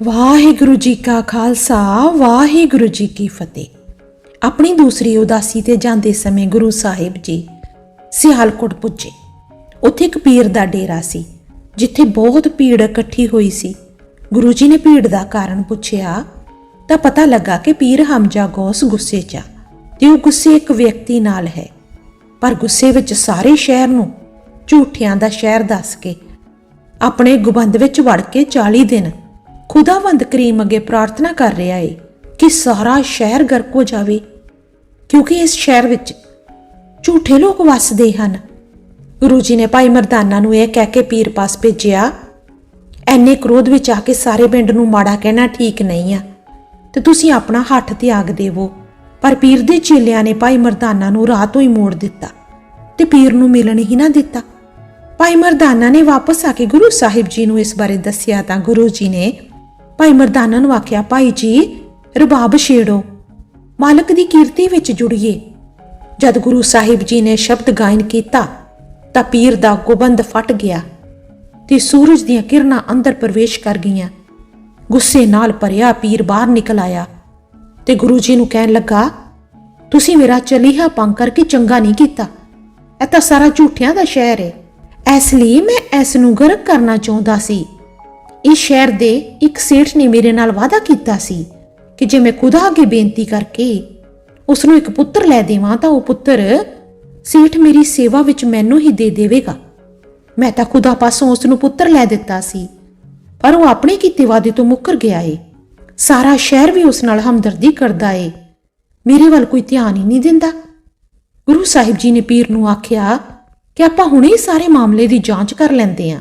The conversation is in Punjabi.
ਵਾਹਿਗੁਰੂ ਜੀ ਕਾ ਖਾਲਸਾ, ਵਾਹਿਗੁਰੂ ਜੀ ਕੀ ਫਤਿਹ। ਆਪਣੀ ਦੂਸਰੀ ਉਦਾਸੀ ਤੇ ਜਾਂਦੇ ਸਮੇਂ ਗੁਰੂ ਸਾਹਿਬ ਜੀ ਸਿਆਲਕੋਟ ਪੁੱਜੇ। ਉੱਥੇ ਇੱਕ ਪੀਰ ਦਾ ਡੇਰਾ ਸੀ, ਜਿੱਥੇ ਬਹੁਤ ਭੀੜ ਇਕੱਠੀ ਹੋਈ ਸੀ। ਗੁਰੂ ਜੀ ਨੇ ਭੀੜ ਦਾ ਕਾਰਨ ਪੁੱਛਿਆ, ਤਾਂ ਪਤਾ ਲੱਗਾ ਕਿ ਪੀਰ ਹਮਜਾ ਗੌਸ ਗੁੱਸੇ 'ਚ ਆ ਤੇ ਉਹ ਗੁੱਸੇ ਇੱਕ ਵਿਅਕਤੀ ਨਾਲ ਹੈ। ਪਰ ਗੁੱਸੇ ਵਿੱਚ ਸਾਰੇ ਸ਼ਹਿਰ ਨੂੰ, ਝੂਠਿਆਂ ਦਾ ਸ਼ਹਿਰ ਦੱਸ ਕੇ, ਆਪਣੇ ਗੁਬੰਦ ਵਿੱਚ ਵੜ ਕੇ 40 ਦਿਨ ਖੁਦਾਵੰਦ ਕਰੀਮ ਅੱਗੇ ਪ੍ਰਾਰਥਨਾ ਕਰ ਰਿਹਾ ਏ ਕਿ ਸਾਰਾ ਸ਼ਹਿਰ ਗਰਕ ਹੋ ਜਾਵੇ, ਕਿਉਂਕਿ ਇਸ ਸ਼ਹਿਰ ਵਿੱਚ ਝੂਠੇ ਲੋਕ ਵੱਸਦੇ ਹਨ। ਗੁਰੂ ਜੀ ਨੇ ਭਾਈ ਮਰਦਾਨਾ ਨੂੰ ਇਹ ਕਹਿ ਕੇ ਪੀਰ ਪਾਸ ਭੇਜਿਆ, ਐਨੇ ਕ੍ਰੋਧ ਵਿੱਚ ਆ ਕੇ ਸਾਰੇ ਪਿੰਡ ਨੂੰ ਮਾੜਾ ਕਹਿਣਾ ਠੀਕ ਨਹੀਂ ਆ, ਤੇ ਤੁਸੀਂ ਆਪਣਾ ਹੱਥ ਤਿਆਗ ਦੇਵੋ। ਪਰ ਪੀਰ ਦੇ ਚੇਲਿਆਂ ਨੇ ਭਾਈ ਮਰਦਾਨਾ ਨੂੰ ਰਾਹ ਤੋਂ ਹੀ ਮੋੜ ਦਿੱਤਾ ਤੇ ਪੀਰ ਨੂੰ ਮਿਲਣ ਹੀ ਨਾ ਦਿੱਤਾ। ਭਾਈ ਮਰਦਾਨਾ ਨੇ ਵਾਪਸ ਆ ਕੇ ਗੁਰੂ ਸਾਹਿਬ ਜੀ ਨੂੰ ਇਸ ਬਾਰੇ ਦੱਸਿਆ ਤਾਂ ਗੁਰੂ ਜੀ ਨੇ ਭਾਈ ਮਰਦਾਨਾ ਨੂੰ ਆਖਿਆ, ਭਾਈ ਜੀ, ਰਬਾਬ ਛੇੜੋ। ਮਾਲਕ ਦੀ ਕੀਰਤੀ ਵਿੱਚ ਜੁੜੀਏ। ਜਦ ਗੁਰੂ ਸਾਹਿਬ ਜੀ ਨੇ ਸ਼ਬਦ ਗਾਇਨ ਕੀਤਾ, ਤਾਂ ਪੀਰ ਦਾ ਗੁਬੰਦ ਫਟ ਗਿਆ ਤੇ ਸੂਰਜ ਦੀਆਂ ਕਿਰਨਾਂ ਅੰਦਰ ਪ੍ਰਵੇਸ਼ ਕਰ ਗਈਆਂ। ਗੁੱਸੇ ਨਾਲ ਭਰਿਆ ਪੀਰ ਬਾਹਰ ਨਿਕਲ ਆਇਆ ਤੇ ਗੁਰੂ ਜੀ ਨੂੰ ਕਹਿਣ ਲੱਗਾ, ਤੁਸੀਂ ਮੇਰਾ ਚਲੀਹਾ ਪੰਗ ਕਰਕੇ ਚੰਗਾ ਨਹੀਂ ਕੀਤਾ। ਇਹ ਤਾਂ ਸਾਰਾ ਝੂਠਿਆਂ ਦਾ ਸ਼ਹਿਰ ਹੈ ਇਸ ਲਈ ਮੈਂ ਇਸ ਨੂੰ ਗਰਕ ਕਰਨਾ ਚਾਹੁੰਦਾ ਸੀ। ਇਸ ਸ਼ਹਿਰ ਦੇ ਇੱਕ ਸੇਠ ਨੇ ਮੇਰੇ ਨਾਲ ਵਾਅਦਾ ਕੀਤਾ ਸੀ ਕਿ ਜੇ ਮੈਂ ਖੁਦਾ ਅੱਗੇ ਬੇਨਤੀ ਕਰਕੇ ਉਸ ਨੂੰ ਇੱਕ ਪੁੱਤਰ ਲੈ ਦੇਵਾਂ ਤਾਂ ਉਹ ਪੁੱਤਰ ਸੇਠ ਮੇਰੀ ਸੇਵਾ ਵਿੱਚ ਮੈਨੂੰ ਹੀ ਦੇ ਦੇਵੇਗਾ। ਮੈਂ ਤਾਂ ਖੁਦਾ ਪਾਸੋਂ ਉਸ ਨੂੰ ਪੁੱਤਰ ਲੈ ਦਿੱਤਾ ਸੀ, ਪਰ ਉਹ ਆਪਣੇ ਕੀਤੇ ਵਾਅਦੇ ਤੋਂ ਮੁੱਕਰ ਗਿਆ ਏ। ਸਾਰਾ ਸ਼ਹਿਰ ਵੀ ਉਸ ਨਾਲ ਹਮਦਰਦੀ ਕਰਦਾ ਏ। ਮੇਰੇ ਵੱਲ ਕੋਈ ਧਿਆਨ ਹੀ ਨਹੀਂ ਦਿੰਦਾ। ਗੁਰੂ ਸਾਹਿਬ ਜੀ ਨੇ ਪੀਰ ਨੂੰ ਆਖਿਆ, ਕਿ ਆਪਾਂ ਹੁਣੇ ਸਾਰੇ ਮਾਮਲੇ ਦੀ ਜਾਂਚ ਕਰ ਲੈਂਦੇ ਹਾਂ